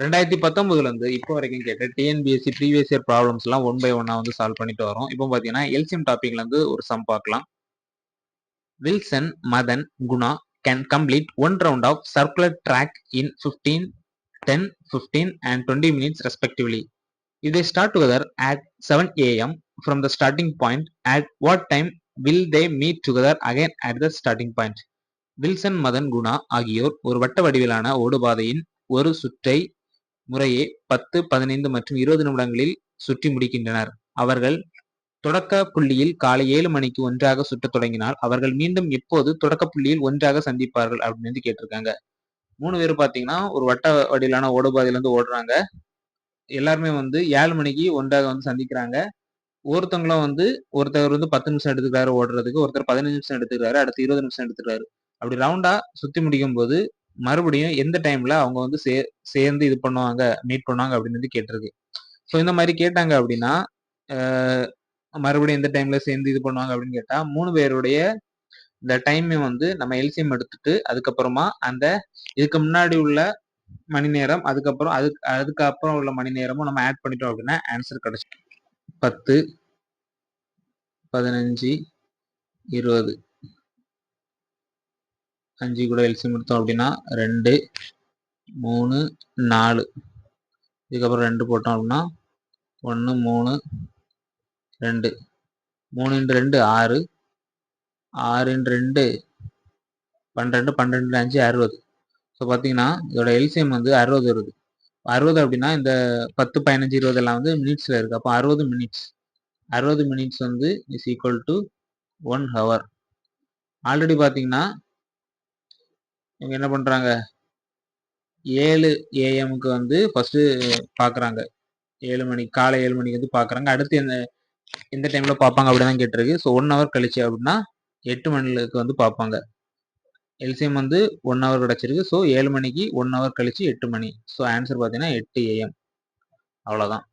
ரெண்டாயிரத்தி பத்தொன்பதுல இருந்து இப்போ வரைக்கும் கேட்ட டிஎன்பிஎஸ்சி ப்ரீவியஸ் இயர் ப்ராப்ளம்ஸ் எல்லாம் ஒன் பை ஒன்னா வந்து சால்வ் பண்ணிட்டு வரோம். இப்போ பாத்தீங்கன்னா எல்சிஎம் டாபிக்ல இருந்து ஒரு சம் பார்க்கலாம். Wilson Madhan Guna can complete one round of circular track in fifteen ten fifteen and twenty minutes respectively இதை they start together at 7 a.m. from the starting point, at what time will they meet together again at the starting Wilson Madhan Guna ஆகியோர் ஒரு வட்ட வடிவிலான ஓடுபாதையின் ஒரு சுற்றை முறையே பத்து பதினைந்து மற்றும் இருபது நிமிடங்களில் சுற்றி முடிக்கின்றனர். அவர்கள் தொடக்க புள்ளியில் காலை ஏழு மணிக்கு ஒன்றாக சுற்றத் தொடங்கினால் அவர்கள் மீண்டும் எப்போது தொடக்க புள்ளியில் ஒன்றாக சந்திப்பார்கள் அப்படின்னு வந்து கேட்டிருக்காங்க. மூணு பேர் பார்த்தீங்கன்னா ஒரு வட்ட வடிவிலான ஓடுபாதையிலேருந்து ஓடுறாங்க. எல்லாருமே வந்து ஏழு மணிக்கு ஒன்றாக வந்து சந்திக்கிறாங்க. ஒருத்தவங்களும் வந்து ஒருத்தர் வந்து பத்து நிமிஷம் எடுத்துக்கிறாரு ஓடுறதுக்கு ஒருத்தர் பதினஞ்சு நிமிஷம் எடுத்துக்கிறாரு அடுத்து இருபது நிமிஷம் எடுத்துக்கிறாரு. அப்படி ரவுண்டா சுத்தி முடிக்கும் போது மறுபடியும் எந்த டைம்ல அவங்க வந்து சே சேர்ந்து இது பண்ணுவாங்க மீட் பண்ணுவாங்க அப்படின்னு வந்து கேட்டிருக்கு. ஸோ இந்த மாதிரி கேட்டாங்க அப்படின்னா மறுபடியும் எந்த டைம்ல சேர்ந்து இது பண்ணுவாங்க அப்படின்னு கேட்டா மூணு பேருடைய இந்த டைமையும் வந்து நம்ம எல்சிஎம் எடுத்துட்டு அதுக்கப்புறமா அந்த இதுக்கு முன்னாடி உள்ள மணி நேரம் அதுக்கப்புறம் அதுக்கு அதுக்கப்புறம் உள்ள மணி நேரமும் நம்ம ஆட் பண்ணிட்டோம் அப்படின்னா ஆன்சர் கிடைச்சி. பத்து பதினஞ்சு இருபது. அஞ்சு கூட எல்சியம் எடுத்தோம் அப்படின்னா ரெண்டு மூணு நாலு. இதுக்கப்புறம் ரெண்டு போட்டோம் அப்படின்னா ஒன்று மூணு ரெண்டு. மூணு இன்று ரெண்டு ஆறு. ஆறு இன்று ரெண்டு பன்னெண்டு பன்னெண்டு அஞ்சு அறுபது. ஸோ பார்த்தீங்கன்னா இதோட எல்சிஎம் வந்து அறுபது வருது. அறுபது அப்படின்னா இந்த பத்து பதினஞ்சு இருபது எல்லாம் வந்து மினிட்ஸில் இருக்குது அப்போ அறுபது மினிட்ஸ் அறுபது மினிட்ஸ் வந்து is equal to one hour already பார்த்தீங்கன்னா இவங்க என்ன பண்ணுறாங்க ஏழு ஏஎம்க்கு வந்து ஃபஸ்ட்டு பார்க்குறாங்க ஏழு மணி காலை ஏழு மணிக்கு வந்து பார்க்குறாங்க அடுத்து எந்த எந்த டைமில் பார்ப்பாங்க அப்படி தான் கேட்டிருக்கு. ஸோ ஒன் ஹவர் கழிச்சு அப்படின்னா எட்டு மணிக்கு வந்து பார்ப்பாங்க எல்சிஎம் வந்து ஒன் ஹவர் கிடச்சிருக்கு. ஸோ ஏழு மணிக்கு ஒன் ஹவர் கழிச்சு எட்டு மணி. ஸோ ஆன்சர் பார்த்தீங்கன்னா எட்டு ஏஎம் அவ்வளோதான்